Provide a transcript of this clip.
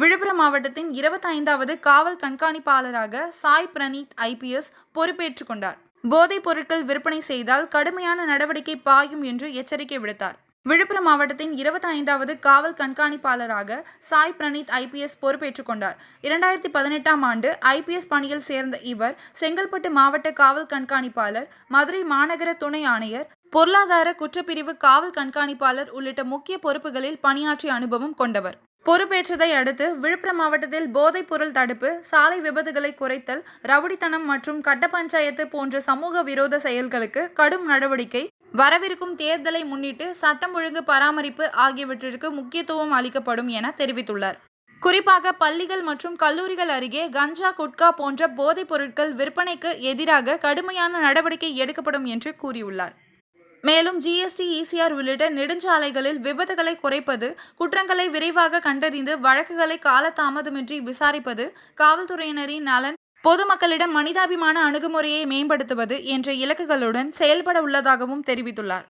விழுப்புரம் மாவட்டத்தின் இருபத்தைந்தாவது காவல் கண்காணிப்பாளராக சாய் பிரணீத் ஐபிஎஸ் பொறுப்பேற்றுக் கொண்டார். போதைப் பொருட்கள் விற்பனை செய்தால் கடுமையான நடவடிக்கை பாயும் என்று எச்சரிக்கை விடுத்தார். விழுப்புரம் மாவட்டத்தின் இருபத்தி ஐந்தாவது காவல் கண்காணிப்பாளராக சாய் பிரணீத் ஐபிஎஸ் பொறுப்பேற்றுக் கொண்டார். இரண்டாயிரத்தி பதினெட்டாம் ஆண்டு ஐபிஎஸ் பணியில் சேர்ந்த இவர் செங்கல்பட்டு மாவட்ட காவல் கண்காணிப்பாளர் மதுரை மாநகர துணை ஆணையர் பொருளாதார குற்றப்பிரிவு காவல் கண்காணிப்பாளர் உள்ளிட்ட முக்கிய பொறுப்புகளில் பணியாற்றிய அனுபவம் கொண்டவர். பொறுப்பேற்றதை அடுத்து விழுப்புரம் மாவட்டத்தில் போதைப் பொருள் தடுப்பு சாலை விபத்துகளை குறைத்தல் ரவுடித்தனம் மற்றும் கட்ட பஞ்சாயத்து போன்ற சமூக விரோத செயல்களுக்கு கடும் நடவடிக்கை வரவிருக்கும் தேர்தலை முன்னிட்டு சட்டம் ஒழுங்கு பராமரிப்பு ஆகியவற்றிற்கு முக்கியத்துவம் அளிக்கப்படும் என தெரிவித்துள்ளார். குறிப்பாக பள்ளிகள் மற்றும் கல்லூரிகள் அருகே கஞ்சா குட்கா போன்ற போதைப் பொருட்கள் விற்பனைக்கு எதிராக கடுமையான நடவடிக்கை எடுக்கப்படும் என்று கூறியுள்ளார். மேலும் ஜிஎஸ்டி இசிஆர் உள்ளிட்ட நெடுஞ்சாலைகளில் விபத்துகளை குறைப்பது குற்றங்களை விரைவாக கண்டறிந்து வழக்குகளை காலதாமதமின்றி விசாரிப்பது காவல்துறையினரின் நலன் பொதுமக்களிடம் மனிதாபிமான அணுகுமுறையை மேம்படுத்துவது என்ற இலக்குகளுடன் செயல்பட உள்ளதாகவும் தெரிவித்துள்ளார்.